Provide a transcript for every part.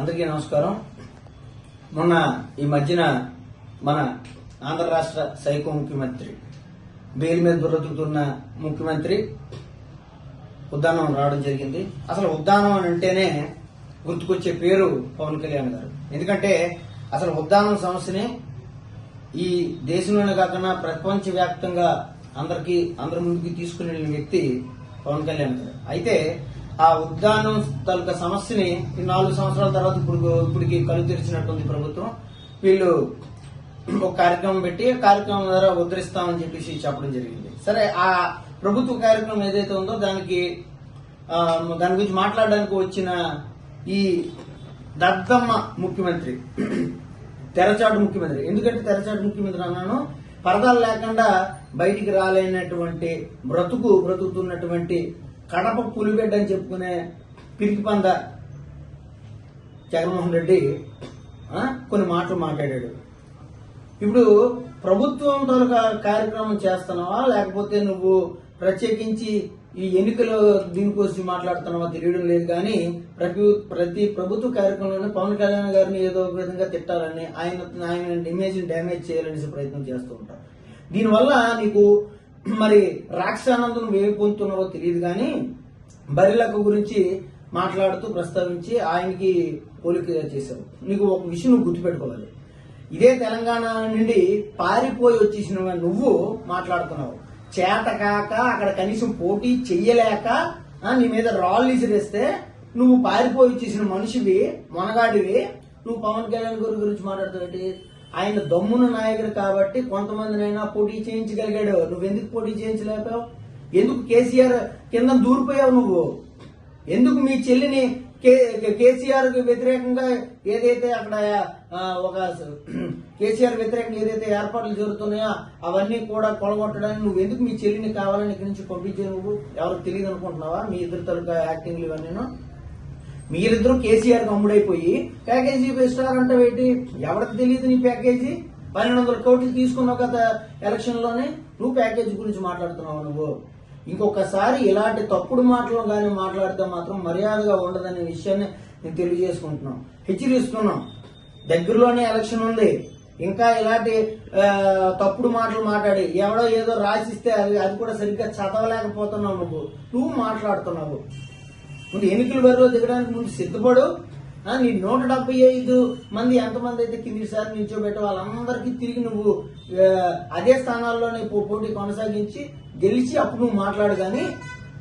అందరికీ నమస్కారం. మొన్న ఈ మధ్యన మన ఆంధ్ర రాష్ట్ర సైకో ముఖ్యమంత్రి బెయిల్ మీద బ్రతుకుతున్న ముఖ్యమంత్రి ఉద్దానం రావడం జరిగింది. అసలు ఉద్దానం అని అంటేనే గుర్తుకొచ్చే పేరు పవన్ కళ్యాణ్ గారు. ఎందుకంటే అసలు ఉద్దానం సమస్యని ఈ దేశంలోనే కాకుండా ప్రపంచ వ్యాప్తంగా అందరి ముందుకి తీసుకుని వెళ్ళిన వ్యక్తి పవన్ కళ్యాణ్ గారు. అయితే ఆ ఉద్యానం తాలూకా సమస్యని నాలుగు సంవత్సరాల తర్వాత ఇప్పుడు ఇప్పటికి కళ్ళు తెరిచినట్టుంది ప్రభుత్వం. వీళ్ళు ఒక కార్యక్రమం పెట్టి ఆ కార్యక్రమం ద్వారా ఉద్ధరిస్తామని చెప్పేసి చెప్పడం జరిగింది. సరే ఆ ప్రభుత్వ కార్యక్రమం ఏదైతే ఉందో దానికి దాని గురించి మాట్లాడడానికి వచ్చిన ఈ దద్దమ్మ ముఖ్యమంత్రి తెరచాటు ముఖ్యమంత్రి. ఎందుకంటే తెరచాటు ముఖ్యమంత్రి అన్నాను పరదాలు లేకుండా బయటికి రాలేనటువంటి బ్రతుకు బ్రతుకుతున్నటువంటి కడప పులిబిడ్డ అని చెప్పుకునే పిరికి పంద జగన్మోహన్ రెడ్డి కొన్ని మాటలు మాట్లాడాడు. ఇప్పుడు ప్రభుత్వం తాలూకా కార్యక్రమం చేస్తున్నావా? లేకపోతే నువ్వు ప్రత్యేకించి ఈ ఎన్నికలు దీనికోసం మాట్లాడుతున్నావా తెలియడం లేదు కానీ ప్రతి ప్రతి ప్రభుత్వ కార్యక్రమంలోనే పవన్ కళ్యాణ్ గారిని ఏదో ఒక విధంగా తిట్టాలని ఆయన ఆయన ఇమేజ్ డ్యామేజ్ చేయాలనేసి ప్రయత్నం చేస్తూ ఉంటారు. దీనివల్ల నీకు మరి రాక్షానందం నువ్వు పొందుతున్నావో తెలియదు కానీ బరిలకు గురించి మాట్లాడుతూ ప్రస్తావించి ఆయనకి పోలిక చేశావు నీకు ఒక విషయం నువ్వు గుర్తుపెట్టుకోవాలి. ఇదే తెలంగాణ నుండి పారిపోయి వచ్చేసిన నువ్వు మాట్లాడుతున్నావు. చేత కాక అక్కడ కనీసం పోటీ చెయ్యలేక నీ మీద రాళ్ళు ఇసిరేస్తే నువ్వు పారిపోయి వచ్చేసిన మనిషివి మొనగాడివి. నువ్వు పవన్ కళ్యాణ్ గారి గురించి మాట్లాడుతావు ఆయన దమ్మున నాయకుడు కాబట్టి కొంతమందినైనా పోటీ చేయించగలిగాడు. నువ్వెందుకు పోటీ చేయించలేకపోయావు? ఎందుకు కేసీఆర్ కింద దూరిపోయావు నువ్వు? ఎందుకు మీ చెల్లిని కేసీఆర్కు వ్యతిరేకంగా ఏదైతే అక్కడ ఒక కేసీఆర్ వ్యతిరేకంగా ఏదైతే ఏర్పాట్లు జరుగుతున్నాయో అవన్నీ కూడా కొలగొట్టడానికి నువ్వు ఎందుకు మీ చెల్లిని కావాలని ఇక్కడి నుంచి పంపించే నువ్వు? ఎవరికి తెలియదు అనుకుంటున్నావా మీ ఇద్దరు తరగతి యాక్టింగ్లు ఇవన్నీ మీరిద్దరూ కేసీఆర్ అమ్ముడైపోయి ప్యాకేజీ ఇస్తారు అంటే ఏంటి? ఎవరికి తెలియదు నీ ప్యాకేజీ పన్నెండు వందల కోట్లు తీసుకున్నావు కదా ఎలక్షన్లోనే. నువ్వు ప్యాకేజీ గురించి మాట్లాడుతున్నావు నువ్వు. ఇంకొకసారి ఇలాంటి తప్పుడు మాటలు కానీ మాట్లాడితే మాత్రం మర్యాదగా ఉండదనే విషయాన్ని నేను తెలియజేసుకుంటున్నాం హెచ్చరిస్తున్నాం దగ్గరలోనే ఎలక్షన్ ఉంది. ఇంకా ఇలాంటి తప్పుడు మాటలు మాట్లాడి ఎవడో ఏదో రాసిస్తే అది అది కూడా సరిగ్గా చదవలేకపోతున్నావు నువ్వు. నువ్వు మాట్లాడుతున్నావు. ముందు ఎన్నికల బరిలో దిగడానికి ముందు సిద్ధపడు. నీ నూట డెబ్బై ఐదు మంది ఎంతమంది అయితే కింది సార్ నిల్చోబెట్టి వాళ్ళందరికీ తిరిగి నువ్వు అదే స్థానాల్లోనే పో- పోటీ కొనసాగించి గెలిచి అప్పుడు నువ్వు మాట్లాడు కానీ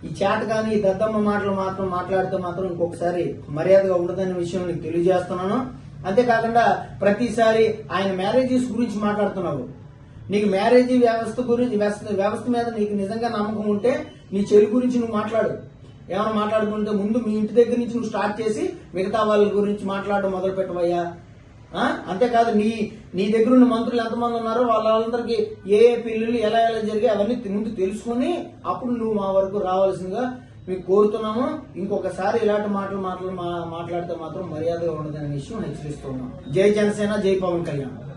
ఈ చేత కానీ ఈ దద్దమ్మ మాటలు మాత్రం మాట్లాడితే మాత్రం ఇంకొకసారి మర్యాదగా ఉండదనే విషయం నీకు తెలియజేస్తున్నాను. అంతేకాకుండా ప్రతిసారి ఆయన మ్యారేజెస్ గురించి మాట్లాడుతున్నావు. నీకు మ్యారేజ్ వ్యవస్థ గురించి వ్యవస్థ వ్యవస్థ మీద నీకు నిజంగా నమ్మకం ఉంటే నీ చెల్లి గురించి నువ్వు మాట్లాడు. ఏమైనా మాట్లాడుకుంటే ముందు మీ ఇంటి దగ్గర నుంచి నువ్వు స్టార్ట్ చేసి మిగతా వాళ్ళ గురించి మాట్లాడడం మొదలు పెట్టవయ్యా అంతేకాదు నీ నీ దగ్గర ఉన్న మంత్రులు ఎంతమంది ఉన్నారో వాళ్ళందరికీ ఏ ఏ పెళ్ళిళ్ళు ఎలా ఎలా జరిగాయి అవన్నీ ముందు తెలుసుకుని అప్పుడు నువ్వు మా వరకు రావాల్సిందిగా మీకు కోరుతున్నాము. ఇంకొకసారి ఇలాంటి మాటలు మాటలు మా- మాట్లాడితే మాత్రం మర్యాదగా ఉండదనే విషయం హెచ్చరిస్తున్నాం జై జనసేన జై పవన్ కళ్యాణ్.